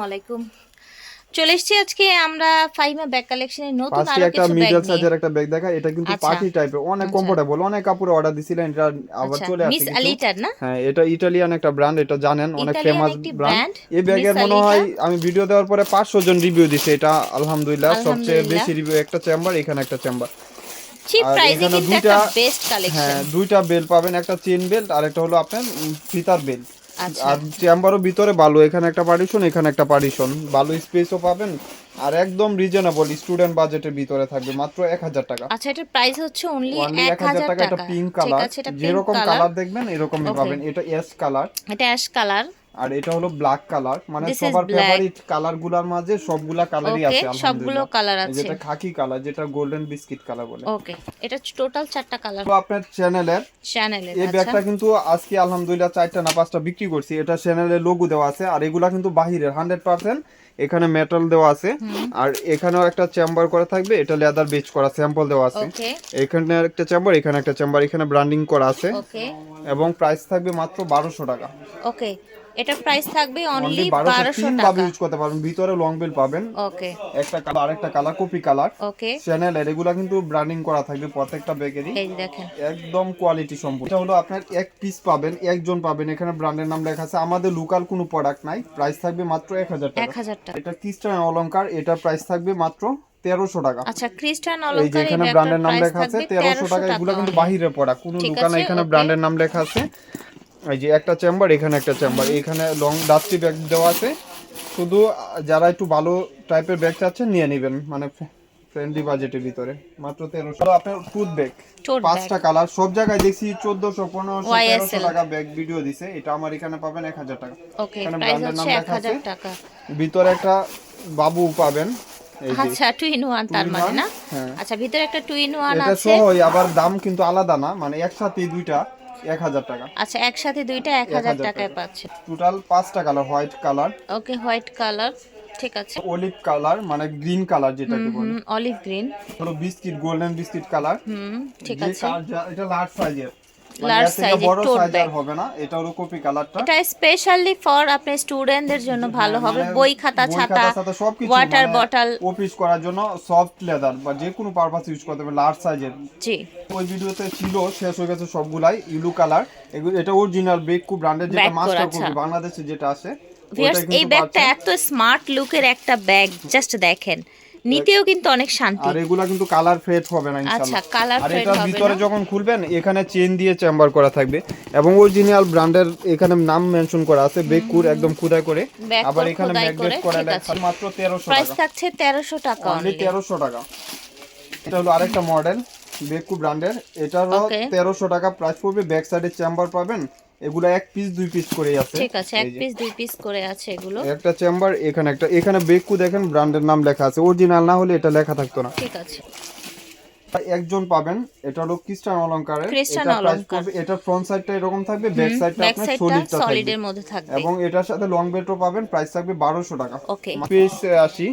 আলাইকুম চলে এসেছি আজকে আমরা ফাইমা ব্যাগ কালেকশনের নতুন আরও কিছু ব্যাগ মিডল সাইজের একটা ব্যাগ দেখা এটা কিন্তু আচ্ছা। পার্টি টাইপের অনেক আচ্ছা। কমফোর্টেবল অনেক কাপড়ে অর্ডার দিছিলেন এটা আবার আচ্ছা। চলে আসছে কিছু। আলিটার না? হ্যাঁ এটা ইটালিয়ান একটা ব্র্যান্ড এটা জানেন অনেক ফেমাস ব্র্যান্ড এই ব্যাগের মনে হয় আমি ভিডিও দেওয়ার পরে পাঁচশো জন রিভিউ দিছে এটা আলহামদুলিল্লাহ সবচেয়ে বেশি রিভিউ একটা চেম্বার এখানে একটা চেম্বার চিপ প্রাইসে কিন্তু একটা দুইটা- বেস্ট কালেকশন হ্যাঁ দুইটা বেল্ট পাবেন একটা চেন বেল্ট আর একটা হলো আপনার ফিতার বেল্ট আচ্ছা আর চেম্বারও ভিতরে ভালো এখানে একটা পার্টিশন এখানে একটা পার্টিশন ভালো স্পেসও পাবেন আর একদম রিজনেবল স্টুডেন্ট বাজেটের ভিতরে থাকবে মাত্র এক হাজার টাকা। আচ্ছা এটার প্রাইস হচ্ছে অনলি অনলি এক এক হাজার হাজার টাকা এটা পিঙ্ক ঠিক কালার আছে এটা পিঙ্ক যেরকম কালার কালার দেখবেন এরকমই পাবেন। এটা অ্যাশ কালার এটা অ্যাশ কালার আর এটা হলো ব্ল্যাক কালার মানে সবার ফেভারিট কালারগুলার মাঝে সবগুলা কালারই আছে সবগুলো কালার আছে। যেটা খাকি কালার যেটা গোল্ডেন বিস্কিট কালার বলে। ওকে এটা টোটাল চারটা কালার তো আপনার চ্যানেলের চ্যানেলের এই আচ্ছা। ব্যাগটা কিন্তু আজকে আলহামদুলিল্লাহ চারটা না পাঁচটা বিক্রি করছি। এটা চ্যানেলের লোগো দেওয়া আছে আর এগুলা কিন্তু বাহিরের হান্ড্রেড পার্সেন্ট এখানে মেটাল দেওয়া আছে। আর এখানেও একটা চেম্বার করা থাকবে এটা লেদার বেচ করা স্যাম্পল দেওয়া আছে। এখানে একটা চেম্বার এখানে একটা চেম্বার এখানে ব্র্যান্ডিং করা আছে। এবং প্রাইস থাকবে মাত্র বারোশো টাকা। ওকে এটার প্রাইস থাকবে অনলি অনলি বারোশো বারোশো তিন ভাবে টাকা ইউজ করতে পারবেন ভিতরে লং বেল পাবেন। ওকে একটা কালার আরেকটা কালার কপি কালার ওকে চ্যানেলের এগুলা কিন্তু ব্র্যান্ডিং করা থাকবে প্রত্যেকটা ব্যাগেরই এই দেখেন। একদম কোয়ালিটি সম্পূর্ণ। এটা হলো আপনার এক পিস পাবেন একজন পাবেন। এখানে ব্র্যান্ডের নাম লেখা আছে আমাদের লোকাল কোনো প্রোডাক্ট নাই। প্রাইস থাকবে মাত্র এক হাজার টাকা। হাজার টাকা। এটা খ্রিস্টান অলংকার এটা প্রাইস থাকবে মাত্র তেরোশো টাকা। আচ্ছা খ্রিস্টান এই যে এখানে ব্র্যান্ডের নাম লেখা আছে তেরোশো টাকা। এগুলো কিন্তু। বাহিরের প্রোডাক্ট কোনো দোকানে এখানে ব্র্যান্ডের নাম লেখা আছে। এই যে একটা চেম্বার এখানে একটা চেম্বার এখানে লং ডাস্টি ব্যাগ দেওয়া আছে। শুধু যারা একটু ভালো টাইপের ব্যাগ চাচ্ছেন নিয়ে নেবেন মানে ফ্রেন্ডলি বাজেটের ভিতরে। মাত্র তেরোশো আপনার টুথ ব্যাগ পাঁচটা কালার সব জায়গায় দেখছি চোদ্দশো পনেরোশো তেরোশো টাকা ব্যাগ ভিডিও দিছে। এটা আমার এখানে পাবেন এক হাজার টাকা। ওকে এখানে প্রাইস হচ্ছে নাম লেখা আছে। টাকা। ভিতরে একটা বাবু পাবেন। আচ্ছা টু ইন ওয়ান তার মানে না? হ্যাঁ। আচ্ছা ভিতরে একটা টু ইন ওয়ান এটা আছে। সহ আবার দাম কিন্তু আলাদা না। মানে একসাথে দুইটা। এক হাজার টাকা। আচ্ছা একসাথে দুইটা এক হাজার টাকায় টাকা। পাচ্ছে। টোটাল পাঁচটা colour white colour okay white colour ঠিক আছে। অলিভ কালার মানে গ্রিন কালার যেটাকে বলে। অলিভ গ্রিন হলো biscuit golden biscuit colour hmm ঠিক আছে। এটা লার্জ সাইজের Large size এর বড় tote সাইজ আর bag। হবে না এটা হলো কপি কালারটা। এটা স্পেশালি ফর আপনার স্টুডেন্টদের জন্য ভালো হবে। মানে বই খাতা ছাতা ওয়াটার মানে বটল অফিস করার জন্য সফট লেদার বা যে কোনো পারপাস ইউজ করতে হবে লার্জ সাইজের জি। ওই ভিডিওতে ছিল শেষ হয়ে গেছে সবগুলাই ইলু কালার। এগুলো এটা অরিজিনাল বেকু ব্র্যান্ডের যেটা Bag মাস্টার কপি আচ্ছা। বাংলাদেশে যেটা আছে এই ব্যাগটা। এত স্মার্ট লুকের একটা ব্যাগ জাস্ট দেখেন। নিতেও কিন্তু অনেক শান্তি। আর এগুলা কিন্তু কালার ফেড হবে না আচ্ছা কালার আর ফেড এটার হবে ভিতরে যখন খুলবেন এখানে চেন দিয়ে চেম্বার করা থাকবে। এবং অরিজিনাল ব্র্যান্ডের এখানে নাম মেনশন করা আছে বেকুর একদম খুদাই করে। আবার এখানে ম্যাগনেট করা আছে। মাত্র 1300 টাকা। প্রাইস থাকছে তেরোশো টাকা অনলি 1300 টাকা। এটা হলো আরেকটা মডেল বেকু ব্র্যান্ডের এটারও Okay. 1300 টাকা প্রাইস পড়বে। ব্যাক সাইডে চেম্বার পাবেন। এগুলা এক পিস দুই পিস করেই আছে। ঠিক আছে এক পিস দুই পিস করে আছে এগুলো। একটা চেম্বার এখানে একটা এখানে বেকু দেখেন ব্র্যান্ডের নাম লেখা আছে। অরিজিনাল না হলে এটা লেখা থাকতো না। ঠিক আছে। একজন পাবেন এটা হলো খ্রিস্টান খ্রিস্টান এটা প্রাইস অলংকার। এটা ফ্রন্ট সাইডটা এরকম থাকবে ব্যাক সাইডটা আপনার সলিডটা থাকবে। সলিডের মধ্যে থাকবে। এবং এটার সাথে লং বেল্টও পাবেন প্রাইস থাকবে 1200 টাকা। ওকে পিস আসি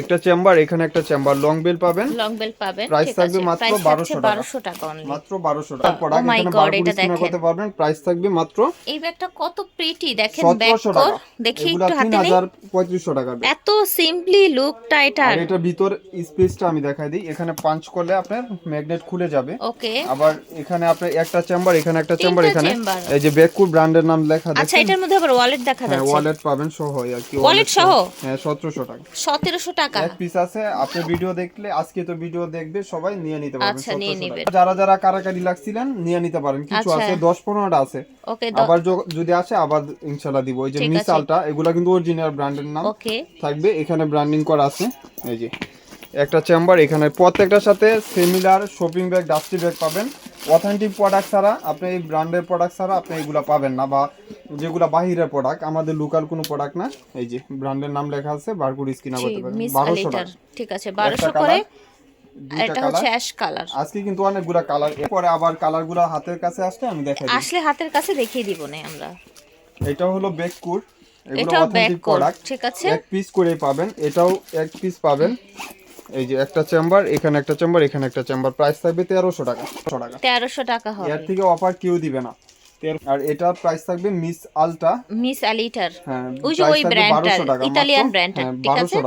একটা চেম্বার এখানে একটা চেম্বার। লং বেল পাবেন? লং বেল পাবেন ঠিক থাকবে মাত্র 1200 টাকা। বারোশো টাকা অনলি মাত্র 1200 টাকা। প্রোডাক্ট my এখানে বারবার এটা করতে পারবেন প্রাইস থাকবে মাত্র এই ব্যাগটা কত প্রিটি দেখেন ব্যাগ 1700 টাকা। দেখি একটু হাতে নেই। 3500 টাকা এত সিম্পলি লুকটা এটার আর এটার ভিতর স্পেসটা আমি দেখাই দিই। এখানে পাঞ্চ করলে আপনার ম্যাগনেট খুলে যাবে। ওকে আবার এখানে আপনার একটা চেম্বার এখানে একটা চেম্বার এখানে। এই যে বেকুর ব্র্যান্ডের নাম লেখা আছে আচ্ছা এটার মধ্যে আবার ওয়ালেট দেখা হ্যাঁ যাচ্ছে। ওয়ালেট পাবেন সহ আর কি ওয়ালেট সহ? হ্যাঁ 1700 টাকা। সতেরোশো টাকা। এক পিস আছে আপনি ভিডিও দেখলে আজকে তো ভিডিও দেখবে সবাই নিয়ে নিতে পারবেন আচ্ছা, নিয়ে 1700 নিবেন। যারা যারা কারাকারি লাগছিলেন নিয়ে নিতে পারেন। কিছু আচ্ছা। আছে 10 15টা আছে। ওকে আবার যদি আসে আবার ইনশাআল্লাহ দিব। ওই যে মিসালটা এগুলা কিন্তু অরিজিনাল ব্র্যান্ডের নাম ওকে। থাকবে। এখানে ব্র্যান্ডিং করা আছে। এই যে একটা চেম্বার এখানে প্রত্যেকটার সাথে similar shopping bag dusty bag পাবেন। অথেন্টিক প্রোডাক্ট ছাড়া আপনি এই ব্র্যান্ডের প্রোডাক্ট ছাড়া আপনি এগুলা পাবেন না বা যেগুলা বাহিরের প্রোডাক্ট আমাদের লোকাল কোনো প্রোডাক্ট না। এই যে ব্র্যান্ডের নাম লেখা আছে বারকোড স্ক্যানার করতে পারেন মিস বারোশো আলিটার টাকা। ঠিক আছে বারোশো একটা করে এটা হচ্ছে অ্যাশ কালার আজকে কিন্তু অনেকগুলা কালার এরপরে আবার কালারগুলো হাতের কাছে আসলে আমি দেখাই আসলে হাতের কাছে দেখিয়ে দিব না আমরা। এটা হলো বেককুর এগুলো ব্যাক অথেন্টিক প্রোডাক্ট ঠিক আছে। এক পিস করে পাবেন এটাও এক পিস পাবেন। এই যে একটা চেম্বার এখানে একটা চেম্বার এখানে একটা চেম্বার প্রাইস থাকবে তেরোশো টাকা 1300 টাকা। তেরোশো টাকা হবে। এর থেকে অফার কেউ দিবে না। আর এটা প্রাইস থাকবে মিস আলটা মিস আলিটার হ্যাঁ ওই যে ওই 1200 টাকা, ইতালিয়ান হ্যাঁ, ঠিক আছে?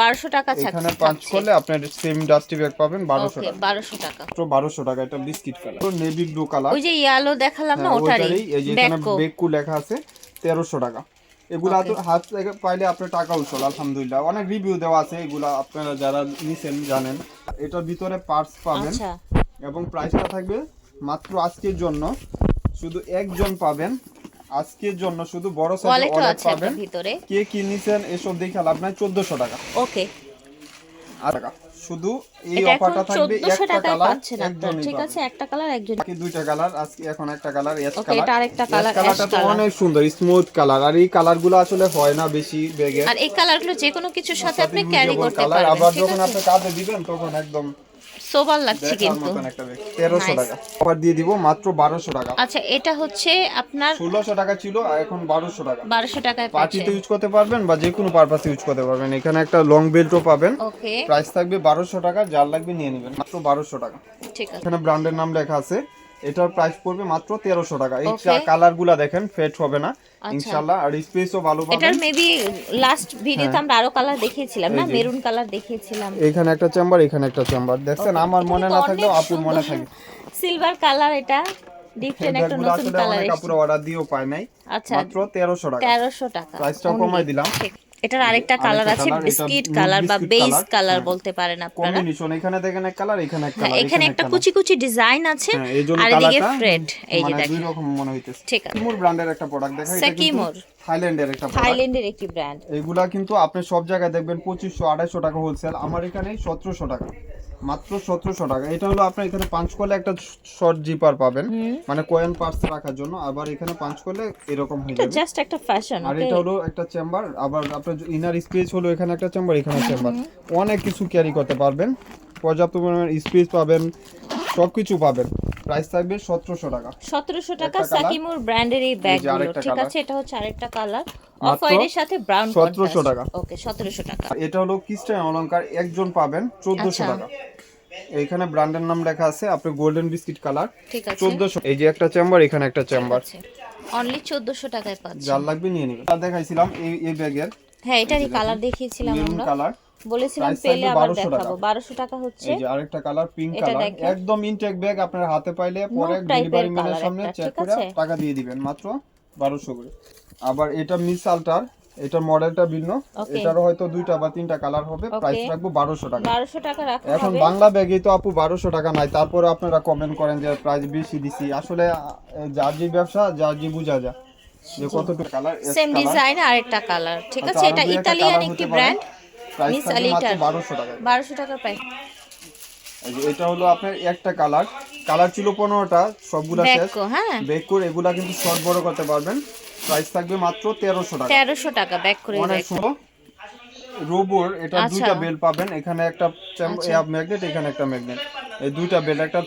1200 টাকা। টাকা এখানে পাঁচ করলে আপনার সেম ডাস্টি ব্যাগ পাবেন বারোশো ওকে টাকা। বারোশো টাকা। তো বারোশো টাকা এটা বিস্কিট কালার তো নেভি ব্লু কালার ওই যে ইয়ালো দেখালাম না ওটারই। এই যে এখানে বেকু লেখা আছে তেরোশো টাকা। এগুলা তো হাত থেকে পাইলে আপনার টাকা উঠল আলহামদুলিল্লাহ। অনেক রিভিউ দেওয়া আছে এগুলা আপনারা যারা নিছেন জানেন। এটার ভিতরে পার্স পাবেন। আচ্ছা। এবং প্রাইসটা থাকবে মাত্র আজকের জন্য। শুধু একজন পাবেন। আজকের জন্য শুধু বড় সাইজের অর্ডার পাবেন। ভিতরে। কে কি নিছেন এসব দেখে লাভ নাই চোদ্দশো টাকা। ওকে আর টাকা। শুধু এই অফারটা থাকবে চোদ্দশো একটা টাকায় কালার পাচ্ছেন আপনার ঠিক আছে একটা কালার একজন কি দুইটা কালার আজকে এখন একটা কালার এস কালার এটা আরেকটা কালার কালারটা তো অনেক সুন্দর স্মুথ কালার আর এই কালারগুলো আসলে হয় না বেশি বেগে। আর এই কালারগুলো যে কোনো কিছুর সাথে আপনি ক্যারি করতে কালার পারবেন আবার যখন আপনি কাজে দিবেন তখন একদম সোবার লাগছে কিন্তু। মতন একটা ব্যাগ তেরোশো Nice. টাকা। অফার দিয়ে দিব মাত্র বারোশো টাকা। আচ্ছা এটা হচ্ছে আপনার ষোলোশো টাকা ছিল আর এখন বারোশো টাকা। বারোশো টাকায় পার্টিতে ইউজ করতে পারবেন বা যে কোনো পারপাসে ইউজ করতে পারবেন। এখানে একটা লং বেল্টও পাবেন। ওকে প্রাইস থাকবে বারোশো টাকা যার লাগবে নিয়ে নেবেন। মাত্র বারোশো টাকা। ঠিক আছে। এখানে ব্র্যান্ডের নাম লেখা আছে। এটার প্রাইস পড়বে মাত্র তেরোশো টাকা। এই Okay. কালারগুলা দেখেন ফেট হবে না। আচ্ছা। ইনশাল্লাহ আর স্পেসও ভালো এটার পাবেন মেবি লাস্ট ভিডিওতে আমরা আরও কালার দেখিয়েছিলাম না। মেরুন কালার দেখিয়েছিলাম। এখানে একটা চেম্বার এখানে একটা চেম্বার দেখছেন আমার মনে না থাকলেও আপুর মনে থাকে। সিলভার কালার এটা। ডিফারেন্ট একটা নতুন কালার অনেক কাপড় অর্ডার দিয়েও পায় নাই। আচ্ছা। মাত্র তেরোশো টাকা। তেরোশো টাকা। প্রাইসটাও কমাই দিলাম। এটার আরেকটা কালার আছে বিস্কিট কালার বা বেস বেজ কালার হ্যাঁ। বলতে পারেন আপনারা। কম্বিনেশন এখানে দেখেন এক কালার এখানে এক হ্যাঁ কালার এখানে একটা কুচি কুচি ডিজাইন আছে হ্যাঁ আর এদিকে ফ্রেড এই যে দেখেন। দুই রকম মনে হইতেছে। ঠিক আছে। কিমোর ব্র্যান্ডের একটা প্রোডাক্ট দেখা এটা কিন্তু থাইল্যান্ডের একটা প্রোডাক্ট থাইল্যান্ডের একটি ব্র্যান্ড এগুলা কিন্তু আপনি সব জায়গায় দেখবেন পঁচিশশো আড়াইশো টাকা হোলসেল আমার এখানে সতেরোশো টাকা। মাত্র সতেরোশো টাকা। এটা হলো আপনার এখানে পাঁচ করলে একটা শর্ট জিপার পাবেন। মানে কয়েন পার্স রাখার জন্য। আবার এখানে পাঁচ করলে এরকম হয়ে যাবে। জাস্ট একটা ফ্যাশন আর এটা হলো একটা চেম্বার আবার আপনার ইনার স্পেস হলো এখানে একটা চেম্বার এখানে চেম্বার অনেক কিছু ক্যারি করতে পারবেন। পর্যাপ্ত পরিমাণ স্পেস পাবেন। সব কিছু পাবেন। প্রাইস থাকবে সতেরোশো টাকা। সতেরোশো টাকা সাকিমুর ব্র্যান্ডের এই ব্যাগগুলো ঠিক আছে এটা হচ্ছে আরেকটা কালার অফ হোয়াইটের সাথে ব্রাউন 1700 টাকা। ওকে সতেরোশো টাকা। এটা হলো কিস্টাইন অলংকার একজন পাবেন চোদ্দশো আচ্ছা। টাকা। এইখানে ব্র্যান্ডের নাম লেখা আছে আপনি গোল্ডেন বিস্কিট কালার ঠিক আছে। চোদ্দশো। এই যে একটা চেম্বার এখানে একটা চেম্বার অনলি চোদ্দশো টাকায় পাচ্ছি যার লাগবে নিয়ে নেবেন। দেখাইছিলাম এই এই ব্যাগের হ্যাঁ এটারই কালার দেখিয়েছিলাম আমরা। কালার বলেছিলাম পেলে আবার দেখাবো। বারোশো টাকা হচ্ছে। এই যে আরেকটা কালার পিঙ্ক কালার একদম ইনটেক ব্যাগ আপনার হাতে পাইলে পরে ডেলিভারি ম্যানের সামনে চেক করে টাকা দিয়ে দিবেন মাত্র বারোশো করে। আবার এটা মিস আল্টার এটার মডেলটা ভিন্ন। এটারও হয়তো দুইটা বা তিনটা কালার হবে। প্রাইস রাখব বারোশো টাকা। বারোশো টাকা রাখা এখন বাংলা ব্যাগে তো আপু বারোশো টাকা নাই। তারপরে আপনারা কমেন্ট করেন যে প্রাইস বেশি দিছি। আসলে যার যে ব্যবসা যার যে বুঝা যা যে কতটুকু কালার সেম ডিজাইন আর একটা কালার ঠিক আছে? এটা ইতালিয়ান একটি ব্র্যান্ড প্রাইস Miss বারোশো টাকা। বারোশো টাকার প্রাইস এটা হলো আপনার একটা কালার কালার ছিল পনেরোটা সবগুলা শেষ। হ্যাঁ। বেক করে এগুলা কিন্তু শর্ট বড় করতে পারবেন। প্রাইস থাকবে মাত্র তেরোশো টাকা। তেরোশো টাকা ব্যাক করে অনেক সুন্দর। রোবোর এটা আচ্ছা। দুইটা বেল পাবেন। এখানে একটা আচ্ছা। ম্যাগনেট এখানে একটা ম্যাগনেট এই দুইটা বেল্ট একটা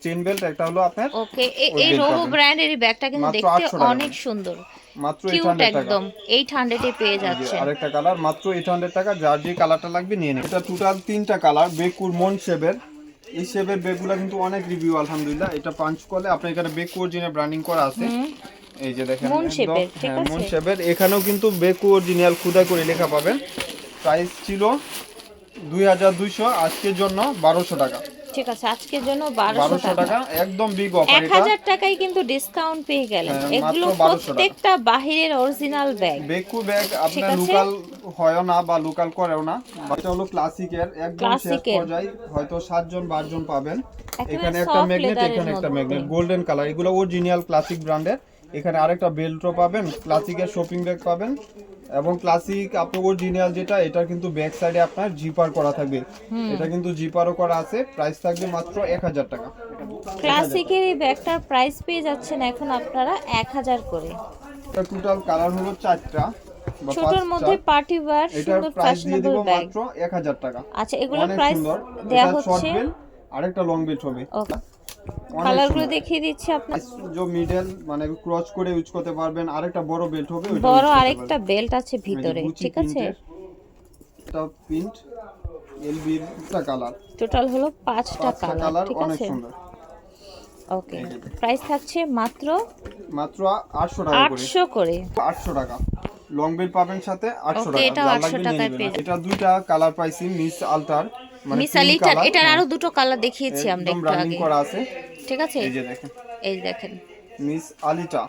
চেন বেল্ট একটা হলো আপনার ওকে এই রোবো পাবেন। ব্র্যান্ডের এই ব্যাগটা কিন্তু দেখতে 800। অনেক সুন্দর। মাত্র এইট কিউট হান্ড্রেড টাকা। একদম। এইট হান্ড্রেডে পেয়ে এই যে যাচ্ছেন। আরেকটা কালার মাত্র এইট হান্ড্রেড টাকা। যার যে কালারটা লাগবে নিয়ে নিন। এটা টোটাল তিনটা কালার বেকুর মন শেপের। এই শেপের বেগগুলো কিন্তু অনেক রিভিউ আলহামদুলিল্লাহ। এটা পাঞ্চ করলে আপনার এখানে বেকুর জিনে ব্র্যান্ডিং করা আছে এই যে দেখেন মন একদম- ঠিক হ্যাঁ, মন আছে? এখানেও কিন্তু বেকু অরিজিনাল খুদা করে লেখা পাবেন। প্রাইস ছিল দুই হাজার দুইশো আজকের জন্য বারোশো টাকা। ঠিক আছে আজকের জন্য টাকা। একদম বিগ অফার এক এটা হাজার টাকায় কিন্তু ডিসকাউন্ট পেয়ে গেলেন। হ্যাঁ, এগুলো মাত্র 1200 টাকা। প্রত্যেকটা বাহিরের অরিজিনাল ব্যাগ বেকু ব্যাগ আপনার লোকাল হয় না বা লোকাল করেও না। এটা হলো ক্লাসিকের একদম শেষ পর্যায়ে হয়তো সাতজন বারজন পাবেন। এখানে একটা ম্যাগনেট এখানে একটা। ম্যাগনেট গোল্ডেন কালার এগুলো অরিজিনাল ক্লাসিক ব্র্যান্ডের এখানে আরেকটা বেল্টও পাবেন ক্লাসিকের শপিং ব্যাগ পাবেন এবং ক্লাসিক আপনি অরিজিনাল যেটা এটা কিন্তু ব্যাক সাইডে আপনার জিপার করা থাকবে। এটা কিন্তু জিপারও করা আছে প্রাইস থাকবে মাত্র এক হাজার টাকা। ক্লাসিকের এই ব্যাগটার প্রাইস পেয়ে যাচ্ছেন এখন আপনারা এক হাজার করে। এটা টোটাল কালার হলো চারটা ছোটর মধ্যে পার্টি ওয়্যার সুন্দর ফ্যাশনেবল ব্যাগ মাত্র এক হাজার টাকা। আচ্ছা এগুলোর প্রাইস দেয়া হচ্ছে আরেকটা লং বেল্ট হবে। ওকে। কালারগুলো দেখিয়ে দিচ্ছি আপনার। যে মিডল মানে ক্রস করে ইউজ করতে পারবেন। আরেকটা বড় বেল্ট হবে বড় আরেকটা বেল্ট আছে ভিতরে ঠিক আছে? এটা প্রিন্ট এলবি টা কালার টোটাল হলো পাঁচটা পাঁচটা কালার কালার ঠিক আছে? ওকে প্রাইস থাকছে মাত্র মাত্র আটশো টাকা করে। আটশো করে। আটশো টাকা। লং বেল পাবেন সাথে আটশো Okay, টাকা। এটাও যার 800 লাগবে নিয়ে টাকায় পেয়ে এটা দুইটা কালার পাইছি মিস আলটার মানে মিস আলিটার এটার হ্যাঁ, আরও দুটো কালার দেখিয়েছি আমরা একটু আগে। করা আছে। ঠিক আছে? এই যে দেখেন। এই দেখেন। মিস আলিটা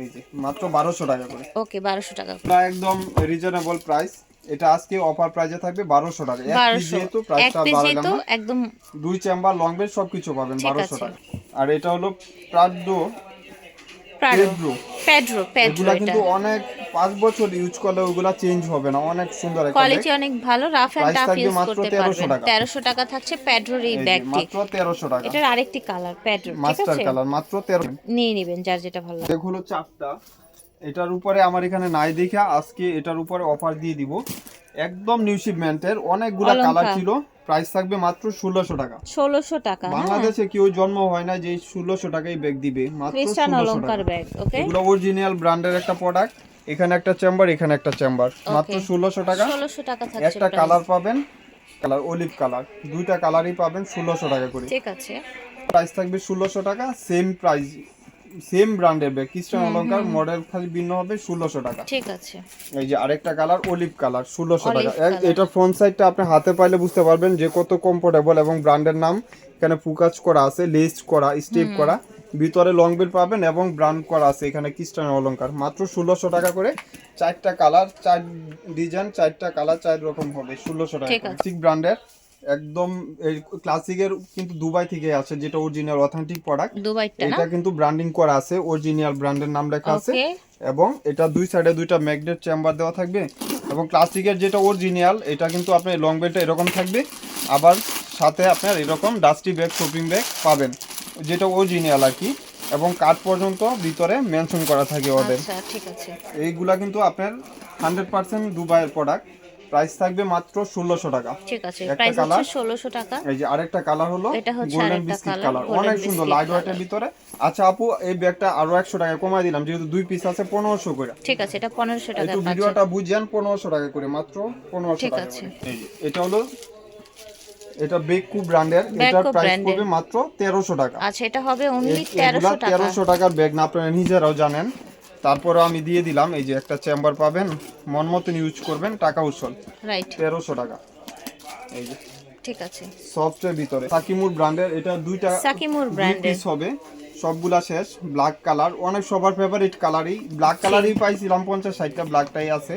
এই যে মাত্র বারোশো টাকা করে। ওকে বারোশো টাকা এটা একদম রিজনেবল প্রাইস এটা আজকে অফার প্রাইসে থাকবে বারোশো টাকা। এক বারোশো। যেহেতু প্রাইসটা পিস বাড়ালাম একদম দুই চেম্বার লং বেড সবকিছু পাবেন ঠিক বারোশো আছে। টাকা। আর এটা হলো প্রাডো প্রাডো পেড্রো এগুলা এটা। কিন্তু অনেক পাঁচ বছর ইউজ করলে ওগুলা চেঞ্জ হবে না অনেক সুন্দর কোয়ালিটি অনেক ভালো রাফ এন্ড টাফ ইউজ করতে পারবেন। টাকা। তেরোশো টাকা থাকছে প্যাড্রোর এই ব্যাগটি মাত্র 1300 টাকা। এটার আরেকটি কালার প্যাড্রো ঠিক মাস্টার কালার মাত্র তেরো নিয়ে নেবেন যার যেটা ভালো লাগে। এগুলো চারটা। এটার উপরে আমার এখানে নাই দেখা আজকে এটার উপরে অফার দিয়ে দিব। একদম নিউ শিপমেন্টের অনেকগুলা কালার ছিল। প্রাইস থাকবে মাত্র ষোলোশো টাকা। ষোলোশো টাকা হ্যাঁ। বাংলাদেশে কেউ জন্ম হয় না যে ষোলোশো টাকায় ব্যাগ দিবে মাত্র ষোলোশো অলংকার টাকা ব্যাগ ওকে এগুলো অরিজিনাল ব্র্যান্ডের একটা প্রোডাক্ট এখানে একটা চেম্বার এখানে একটা চেম্বার মাত্র ষোলোশো টাকা। ষোলোশো টাকা একটা কালার পাবেন কালার অলিভ কালার দুইটা কালারই পাবেন ষোলোশো টাকা করে। ঠিক আছে। প্রাইস থাকবে ষোলোশো টাকা সেম প্রাইস সেম ব্র্যান্ডের ব্যাগ খ্রিস্টান অলংকার মডেল খালি ভিন্ন হবে ষোলোশো টাকা। ঠিক আছে। এই যে আরেকটা কালার অলিভ কালার ষোলোশো টাকা। এটা ফ্রন্ট সাইডটা আপনি হাতে পাইলে বুঝতে পারবেন যে কত কমফোর্টেবল এবং ব্র্যান্ডের নাম এখানে ফুকাজ করা আছে লেস করা স্টেপ করা। ভিতরে লং বেল পাবেন এবং ব্র্যান্ড করা আছে এখানে খ্রিস্টান অলংকার মাত্র ষোলোশো টাকা করে চারটা কালার চার ডিজাইন চারটা কালার চার রকম হবে ষোলোশো টাকা। ঠিক ব্র্যান্ডের একদম এই ক্লাসিকের কিন্তু দুবাই থেকে আছে যেটা অরিজিনাল অথেন্টিক প্রোডাক্ট দুবাইটা এটা কিন্তু ব্র্যান্ডিং করা আছে অরিজিনাল ব্র্যান্ডের নাম লেখা আছে। এবং এটা দুই সাইডে দুইটা ম্যাগনেট চেম্বার দেওয়া থাকবে। এবং ক্লাসিকের যেটা অরিজিনাল এটা কিন্তু আপনি লং বেলটা এরকম থাকবে। আবার সাথে আপনার এরকম ডাস্টি ব্যাগ শপিং ব্যাগ পাবেন যেটা অরিজিনাল আর কি। এবং কাঠ পর্যন্ত ভিতরে মেনশন করা থাকে ওদের। আচ্ছা ঠিক আছে। এইগুলা কিন্তু আপনার হান্ড্রেড পার্সেন্ট দুবাইয়ের প্রোডাক্ট প্রাইস থাকবে মাত্র ষোলোশো টাকা। ঠিক আছে প্রাইস হচ্ছে ষোলোশো টাকা। এই যে আরেকটা কালার হলো এটা হচ্ছে গোল্ডেন বিস্কিট কালার অনেক সুন্দর লাইট ওয়েটের ভিতরে। আচ্ছা আপু এই ব্যাগটা আরও একশো টাকা কমাই দিলাম যেহেতু দুই পিস আছে পনেরোশো করে। ঠিক আছে এটা পনেরোশো টাকা একটু ভিডিওটা বুঝিয়ান পনেরোশো টাকা করে মাত্র পনেরোশো ঠিক টাকা আছে। এই যে, এটা হলো এটা বেগ বেকু ব্র্যান্ডের এটার প্রাইস। পড়বে মাত্র তেরোশো টাকা। আচ্ছা এটা হবে অনলি এই- এগুলা তেরোশো টাকা। তেরোশো টাকার ব্যাগ না আপনারা নিজেরাও জানেন। তারপরে আমি দিয়ে দিলাম এই যে একটা চেম্বার পাবেন মন মতন ইউজ করবেন টাকা উসল রাইট তেরোশো টাকা। এই যে। ঠিক আছে। সফটের ভিতরে। সাকিমুর ব্র্যান্ডের এটা দুইটা সাকিমুর ব্র্যান্ডের হবে। সবগুলা শেষ ব্ল্যাক কালার অনেক সবার ফেভারিট কালারই ব্ল্যাক কালারই পাইছিলাম পঞ্চাশ ষাটটা ব্ল্যাকটাই আছে।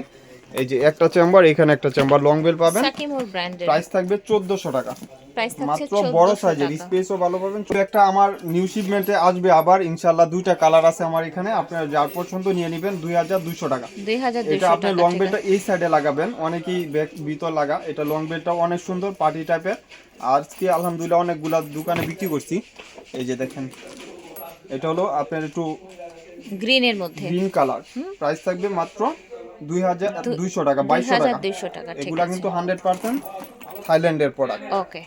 এই যে একটা চেম্বার এখানে একটা চেম্বার লং বেল পাবেন। সাকিমুর ব্র্যান্ডের। প্রাইস থাকবে চোদ্দশো টাকা। প্রাইস থাকছে মাত্র বড় সাইজের স্পেসও ভালো পাবেন। তো একটা আমার নিউ শিপমেন্টে আসবে আবার ইনশাল্লাহ দুইটা কালার আছে আমার এখানে। আপনার যার পছন্দ নিয়ে নেবেন দুই হাজার দুইশো টাকা। দুই হাজার এটা আপনি লং বেলটা এই সাইডে লাগাবেন। অনেকেই ব্যাক ভিতর লাগা। এটা লং বেলটাও অনেক সুন্দর পার্টি টাইপের আজকে আলহামদুলিল্লাহ অনেকগুলা দোকানে বিক্রি করছি। এই যে দেখেন এটা হলো আপনার একটু গ্রিনের মধ্যে। গ্রিন কালার প্রাইস থাকবে মাত্র দুই হাজার দুইশো টাকা বাইশশো হাজার টাকা দুইশো টাকা এগুলা কিন্তু হান্ড্রেড পার্সেন্ট থাইল্যান্ডের প্রোডাক্ট ওকে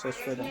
শেষ করে দেন।